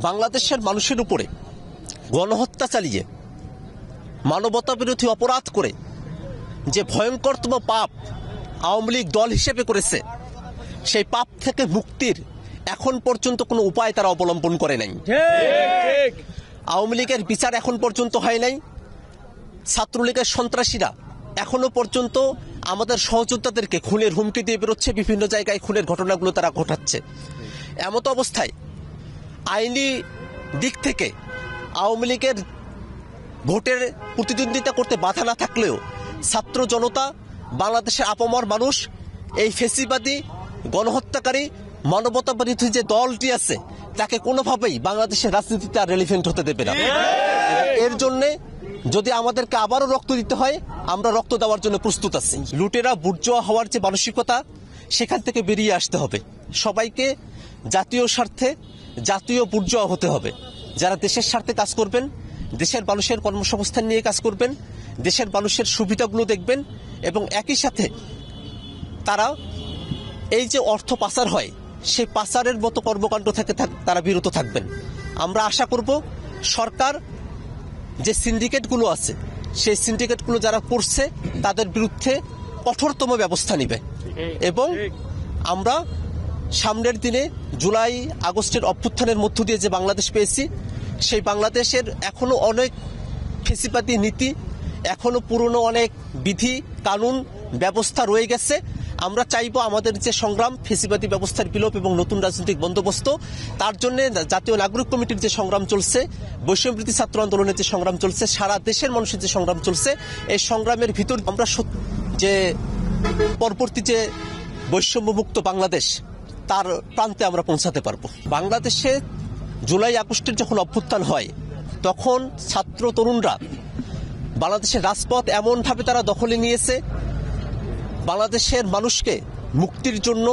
বাংলাদেশের মানুষের উপরে গণহত্যা চালিয়ে মানবতা বিরোধী অপরাধ করে যে ভয়ঙ্করতম পাপ আওয়ামী লীগ দল হিসেবে করেছে সেই পাপ থেকে মুক্তির এখন পর্যন্ত কোনো উপায় তারা অবলম্বন করে নাই। আওয়ামী লীগের বিচার এখন পর্যন্ত হয় নাই। ছাত্রলীগের সন্ত্রাসীরা এখনও পর্যন্ত আমাদের সহযোদ্ধাদেরকে খুনের হুমকি দিয়ে বেরোচ্ছে বিভিন্ন জায়গায় খুনের ঘটনাগুলো তারা ঘটাচ্ছে। এমত অবস্থায় আইনি দিক থেকে আওয়ামী লীগের ভোটের প্রতিদ্বন্দ্বিতা করতে বাধা না থাকলেও ছাত্র জনতা, বাংলাদেশের আপমর মানুষ, এই ফেসিবাদী, গণহত্যাকারী মানবতা বিরোধী যে দলটি আছে, তাকে কোনোভাবেই বাংলাদেশের রাজনীতিতে আর রেলিভেন্ট হতে দেবে না। এর জন্যে যদি আমাদেরকে আবারও রক্ত দিতে হয়, আমরা রক্ত দেওয়ার জন্য প্রস্তুত আছি। লুটেরা বুর্জোয়া হওয়ার যে মানসিকতা, সেখান থেকে বেরিয়ে আসতে হবে। সবাইকে জাতীয় স্বার্থে জাতীয় বুর্জোয়া হতে হবে। যারা দেশের স্বার্থে কাজ করবেন দেশের মানুষের কর্মসংস্থান নিয়ে কাজ করবেন দেশের মানুষের সুবিধাগুলো দেখবেন এবং একই সাথে তারা এই যে অর্থ পাচার হয় সেই পাচারের মতো কর্মকাণ্ড থেকে থাক- তারা বিরত থাকবেন। আমরা আশা করব সরকার যে সিন্ডিকেটগুলো আছে সেই সিন্ডিকেটগুলো যারা করছে তাদের বিরুদ্ধে কঠোরতম ব্যবস্থা নেবে। এবং আমরা সামনের দিনে জুলাই আগস্টের অভ্যুত্থানের মধ্য দিয়ে যে বাংলাদেশ পেয়েছি, সেই বাংলাদেশের এখনও অনেক ফেসিপাতি নীতি, এখনও পুরনো অনেক বিধি, কানুন, ব্যবস্থা রয়ে গেছে। আমরা চাইব আমাদের যে সংগ্রাম ফেসিবাদী ব্যবস্থার বিলোপ এবং নতুন রাজনৈতিক বন্দোবস্ত, তার জন্য জাতীয় নাগরিক কমিটির যে সংগ্রাম চলছে বৈষম্যবৃত্তি ছাত্র আন্দোলনের যে সংগ্রাম চলছে, সারা দেশের মানুষের যে সংগ্রাম চলছে, এই সংগ্রামের ভিতর আমরা যে পরবর্তী যে বৈষম্যমুক্ত বাংলাদেশ তার প্রান্তে আমরা পৌঁছাতে পারব। বাংলাদেশে জুলাই আগস্টের যখন অভ্যুত্থান হয়, তখন ছাত্র তরুণরা বাংলাদেশের রাজপথ এমনভাবে তারা দখলে নিয়েছে, বাংলাদেশের মানুষকে মুক্তির জন্য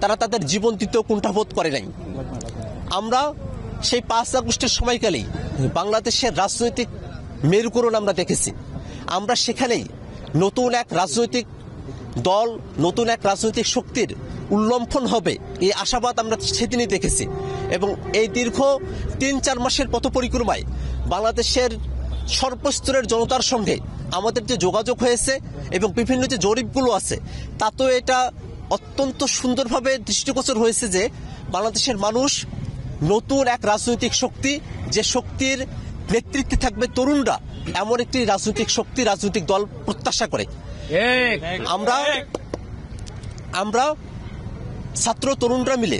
তারা তাদের জীবন দিতেও কুণ্ঠাবোধ করে নাই। আমরা সেই পাঁচ আগস্টের সময়কালেই বাংলাদেশের রাজনৈতিক মেরুকরণ আমরা দেখেছি। আমরা সেখানেই নতুন এক রাজনৈতিক দল, নতুন এক রাজনৈতিক শক্তির উল্লম্ফন হবে। এই আশাবাদ আমরা সেদিনই দেখেছি। এবং এই দীর্ঘ তিন চার মাসের পথ পরিক্রমায় বাংলাদেশের সর্বস্তরের জনতার সঙ্গে আমাদের যে যোগাযোগ হয়েছে এবং বিভিন্ন যে জরিপগুলো আছে তাতেও এটা অত্যন্ত সুন্দরভাবে দৃষ্টিগোচর হয়েছে যে বাংলাদেশের মানুষ নতুন এক রাজনৈতিক শক্তি যে শক্তির নেতৃত্বে থাকবে তরুণরা এমন একটি রাজনৈতিক শক্তি রাজনৈতিক দল প্রত্যাশা করে। আমরা আমরা ছাত্র তরুণরা মিলে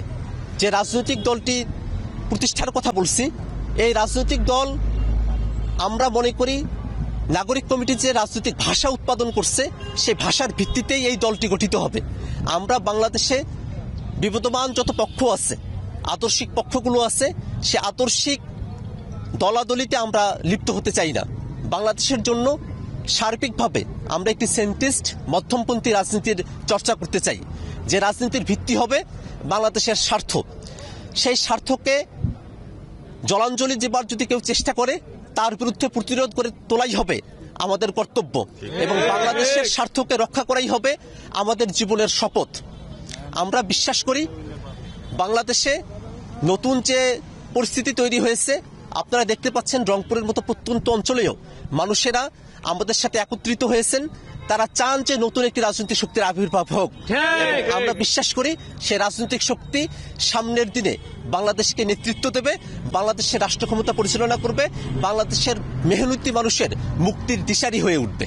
যে রাজনৈতিক দলটি প্রতিষ্ঠার কথা বলছি, এই রাজনৈতিক দল আমরা মনে করি নাগরিক কমিটি যে রাজনৈতিক ভাষা উৎপাদন করছে, সেই ভাষার ভিত্তিতেই এই দলটি গঠিত হবে। আমরা বাংলাদেশে বিবদমান যত পক্ষ আছে, আদর্শিক পক্ষগুলো আছে, সে আদর্শিক দলাদলিতে আমরা লিপ্ত হতে চাই না। বাংলাদেশের জন্য সার্বিকভাবে আমরা একটি সেন্টিস্ট মধ্যমপন্থী রাজনীতির চর্চা করতে চাই। যে রাজনীতির ভিত্তি হবে বাংলাদেশের স্বার্থ। সেই স্বার্থকে জলাঞ্জলি যেবার যদি কেউ চেষ্টা করে, তার বিরুদ্ধে প্রতিরোধ করে তোলাই হবে আমাদের কর্তব্য এবং বাংলাদেশের স্বার্থকে রক্ষা করাই হবে আমাদের জীবনের শপথ। আমরা বিশ্বাস করি বাংলাদেশে নতুন যে পরিস্থিতি তৈরি হয়েছে, আপনারা দেখতে পাচ্ছেন রংপুরের মতো প্রত্যন্ত অঞ্চলেও মানুষেরা আমাদের সাথে একত্রিত হয়েছেন। তারা চান যে নতুন একটি রাজনৈতিক শক্তির আবির্ভাব হোক। আমরা বিশ্বাস করি সে রাজনৈতিক শক্তি সামনের দিনে বাংলাদেশকে নেতৃত্ব দেবে বাংলাদেশের রাষ্ট্র ক্ষমতা পরিচালনা করবে বাংলাদেশের মেহনতি মানুষের মুক্তির দিশারি হয়ে উঠবে।